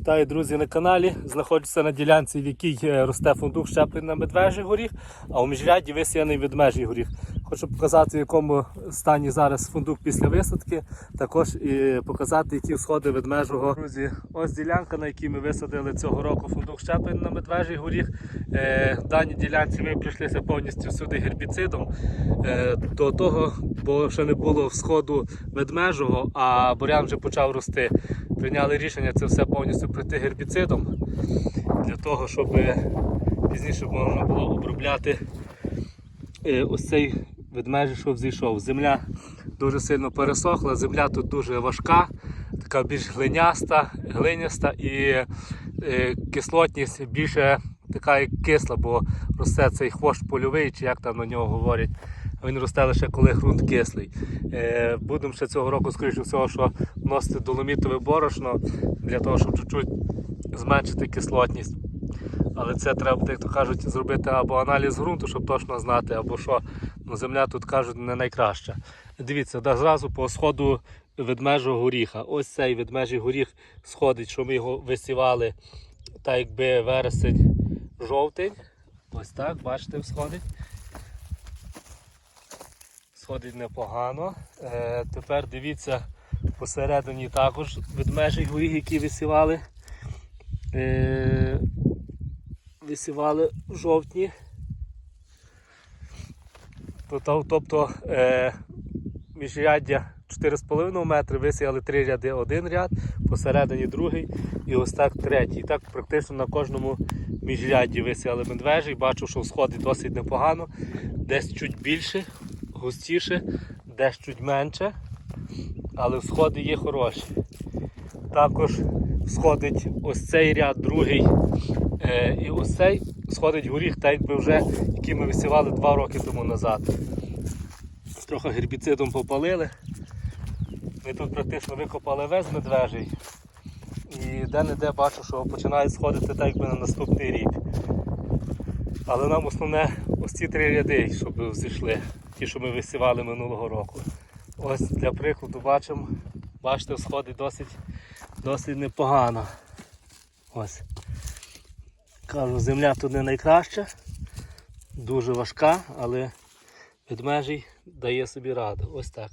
Вітаю, друзі, на каналі. Знаходжуся на ділянці, в якій е, росте фундук щеплений на медвежий горіх, а у міжряді висіяний ведмежий горіх. Хочу показати, в якому стані зараз фундук після висадки. Також і показати, які сходи ведмежого. Друзі, ось ділянка, на якій ми висадили цього року фундук щеплений на медвежий горіх. Е, в даній ділянці ми прийшлися повністю сюди гербіцидом. Е, до того, бо ще не було всходу ведмежого, а бурян вже почав рости. Прийняли рішення це все повністю пройти гербіцидом для того, щоб пізніше можна було обробляти е, ось цей ведмежий, що взійшов. Земля дуже сильно пересохла, земля тут дуже важка, така більш глиняста, глиняста і е, кислотність більше така як кисла, бо росте цей хвощ польовий, чи як там на нього говорять. Він росте лише коли ґрунт кислий. Е, будемо ще цього року, скоріше всього, що вносити доломітове борошно для того, щоб чуть-чуть зменшити кислотність. Але це треба, як то кажуть, зробити або аналіз ґрунту, щоб точно знати, або що ну, земля тут кажуть не найкраща. Дивіться, да, зразу по сходу ведмежого горіха. Ось цей ведмежий горіх сходить, що ми його висівали, так якби вересень жовтень. Ось так, бачите, сходить. Сходить непогано. Е, тепер дивіться, посередині також ведмежий горіх, який висівали. Е, висівали жовтні. Тобто, тобто е, міжряддя 4,5 метри, висіяли три ряди один ряд, посередині другий і ось так третій. Так практично на кожному міжрядді висіяли медвежий. Бачу, що сходить досить непогано, десь чуть більше, густіше, десь чуть менше, але сходи є хороші. Також сходить ось цей ряд, другий е, і ось цей сходить горіх, так якби вже, який ми висівали два роки тому назад. Трохи гербіцидом попалили. Ми тут практично викопали весь медвежий. І де-не-де бачу, що починають сходити так якби на наступний рік. Але нам основне ось ці три ряди, щоб зійшли, ті, що ми висівали минулого року. Ось для прикладу бачимо, бачите, сходить досить, досить непогано. Ось. Кажу, земля тут не найкраща, дуже важка, але ведмежий дає собі раду. Ось так.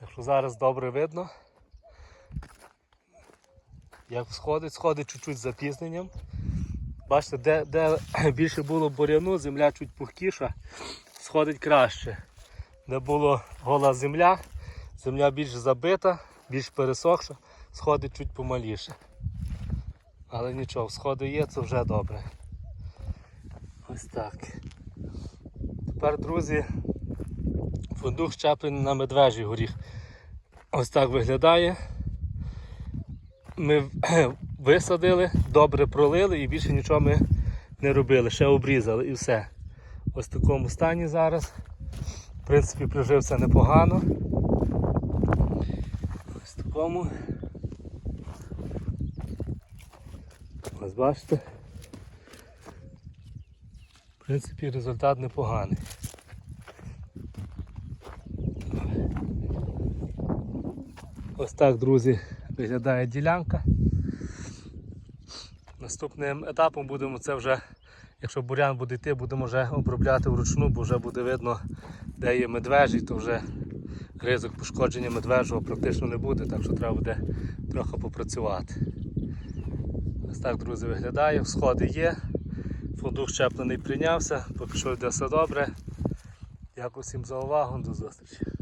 Так що зараз добре видно. Як сходить, сходить чуть-чуть з запізненням. Бачите, де, де більше було буряну, земля чуть пухкіша, сходить краще. Де була гола земля, земля більш забита, більш пересохша, сходить чуть помаліше. Але нічого, сходи є, це вже добре. Ось так. Тепер, друзі, фундук щеплений на медвежий горіх. Ось так виглядає. Ми висадили, добре пролили і більше нічого ми не робили, ще обрізали і все. Ось в такому стані зараз. В принципі, прижився непогано. Ось в такому. Ось бачите. В принципі, результат непоганий. Ось так, друзі, виглядає ділянка. Наступним етапом будемо це вже, якщо бурян буде йти, будемо вже обробляти вручну, бо вже буде видно, де є медвежий, то вже ризик пошкодження медвежого практично не буде, так що треба буде трохи попрацювати. Ось так, друзі, виглядає, сходи є, фундук щеплений прийнявся, поки що йде все добре. Дякую всім за увагу, до зустрічі.